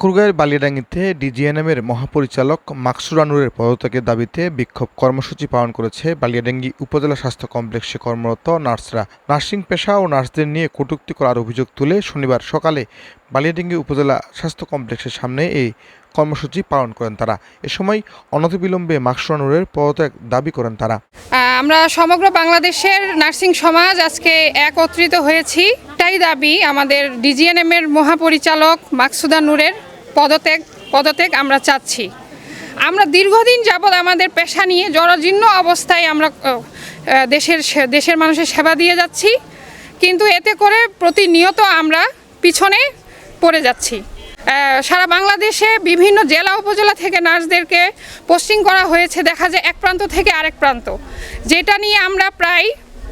ঠাকুরগাঁয়ের বালিয়াডাঙ্গিতে ডিজিএনএমের মহাপরিচালক মাকসুরানুরের পদত্যাগের দাবিতে বিক্ষোভ কর্মসূচি পালন করেছে বালিয়াডাঙ্গি উপজেলা স্বাস্থ্য কমপ্লেক্সে কর্মরত নার্সরা। নার্সিং পেশা ও নার্সদের নিয়ে কটূক্তি করার অভিযোগ তুলে শনিবার সকালে বালিয়াডাঙ্গি উপজেলা স্বাস্থ্য কমপ্লেক্সের সামনে এই কর্মসূচি পালন করেন তারা। এ সময় অনতিবিলম্বে মাকসুরানুরের পদত্যাগ দাবি করেন তারা। আমরা সমগ্র বাংলাদেশের নার্সিং সমাজ আজকে একত্রিত হয়েছি। তাই দাবি আমাদের ডিজিএনএম এর মহাপরিচালক মাকসুদা নূরের পদত্যাগ পদত্যাগ আমরা চাচ্ছি। আমরা দীর্ঘদিন যাবৎ আমাদের পেশা নিয়ে জরাজীর্ণ অবস্থায় আমরা দেশের দেশের মানুষের সেবা দিয়ে যাচ্ছি। কিন্তু এতে করে প্রতিনিয়ত আমরা পিছনে পড়ে যাচ্ছি। সারা বাংলাদেশে বিভিন্ন জেলা, উপজেলা থেকে নার্সদেরকে পোস্টিং করা হয়েছে। দেখা যায় এক প্রান্ত থেকে আরেক প্রান্ত। যেটা নিয়ে আমরা প্রায়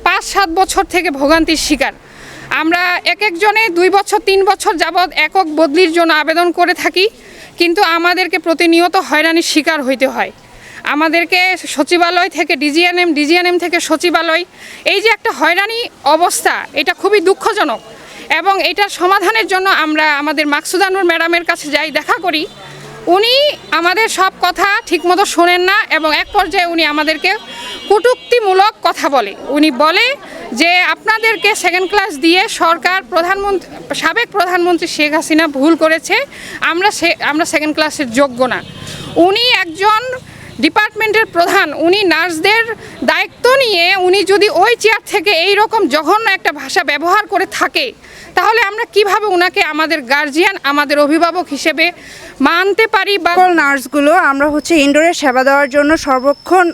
পাঁচ সাত বছর থেকে ভোগান্তির শিকার। আমরা এক একজনে দুই বছর, তিন বছর যাবৎ একক বদলির জন্য আবেদন করে থাকি, কিন্তু আমাদেরকে প্রতিনিয়ত হয়রানির শিকার হইতে হয়। আমাদেরকে সচিবালয় থেকে ডিজিএনএম ডিজিএনএম থেকে সচিবালয়, এই যে একটা হয়রানি অবস্থা, এটা খুবই দুঃখজনক। এবং এটার সমাধানের জন্য আমরা আমাদের মাকসুদানুর ম্যাডামের কাছে যাই, দেখা করি। উনি আমাদের সব কথা ঠিকমতো শোনেন না এবং এক পর্যায়ে উনি আমাদেরকে কটূক্তিমূলক কথা বলে। উনি বলে যে, আপনাদেরকে সেকেন্ড ক্লাস দিয়ে সরকার প্রধানমন্ত্রী, সাবেক প্রধানমন্ত্রী শেখ হাসিনা ভুল করেছে। আমরা সে, আমরা সেকেন্ড ক্লাসের যোগ্য না। উনি একজন ডিপার্টমেন্টের প্রধান। উনি নার্সদের দায়িত্ব নিয়ে উনি যদি ওই চেয়ার থেকে এই রকম জঘন্য একটা ভাষা ব্যবহার করে থাকে, তাহলে আমরা কীভাবে ওনাকে আমাদের গার্জিয়ান আমাদের অভিভাবক হিসেবে মানতে পারি বা নার্সগুলো আমরা হচ্ছে ইনডোরে সেবা দেওয়ার জন্য সর্বক্ষণ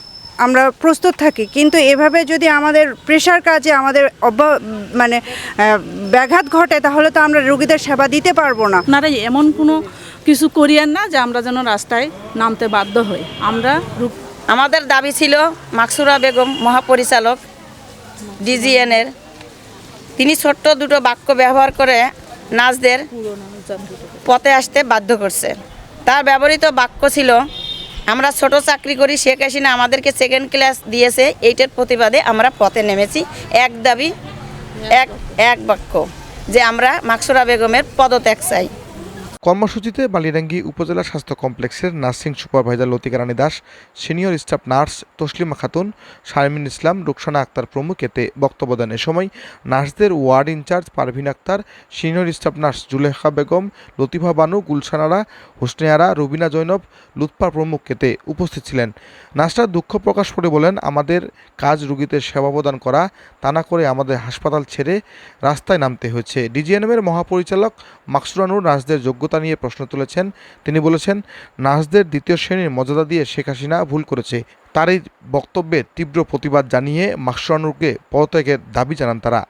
আমরা প্রস্তুত থাকি। কিন্তু এভাবে যদি আমাদের প্রেশার কাজে আমাদের অব্যা মানে ব্যাঘাত ঘটে তাহলে তো আমরা রোগীদের সেবা দিতে পারব না। আপনারা এমন কোনো কিছু করিয়েন না যে আমরা যেন রাস্তায় নামতে বাধ্য হই। আমরা আমাদের দাবি ছিল মাকসুরা বেগম মহাপরিচালক ডিজিএনের। তিনি ছোট্ট দুটো বাক্য ব্যবহার করে নাচদের পথে আসতে বাধ্য করছে। তার ব্যবহৃত বাক্য ছিল আমরা ছোট চাকরি করি, শেখ হাসিনা আমাদেরকে সেকেন্ড ক্লাস দিয়েছে, এইটার প্রতিবাদে আমরা পথে নেমেছি। এক দাবি, এক এক বাক্য, যে আমরা মাকসুরা বেগমের পদত্যাগ চাই। কর্মসূচিতে বালিয়াডাঙ্গি উপজেলা স্বাস্থ্য কমপ্লেক্সের nursing supervisor Latika Rani Das, senior staff nurse Taslima Khatun, Sharmin Islam, Ruksana Akter প্রমুখ এতে বক্তব্য দেন। এ সময় নার্সদের ward incharge Parvin Akter, senior staff nurse Zulekha Begum, Latifa Banu, Gulshanara, Hosneara, Rubina Zainab, Lutfa প্রমুখ এতে উপস্থিত ছিলেন। নার্সরা দুঃখ প্রকাশ করে বলেন, আমাদের কাজ রুগীদের সেবা প্রদান করা, তা না করে আমাদের হাসপাতাল ছেড়ে রাস্তায় নামতে হয়েছে। ডিজিএনএমের মহাপরিচালক মাকসুরানুর নার্সদের যোগ্যতা নিয়ে প্রশ্ন তুলেছেন। তিনি বলেছেন, নার্সদের দ্বিতীয় শ্রেণির মর্যাদা দিয়ে শেখ হাসিনা ভুল করেছে। তার এই বক্তব্যে তীব্র প্রতিবাদ জানিয়ে মাকসুরানুরকে পদত্যাগের দাবি জানান তারা।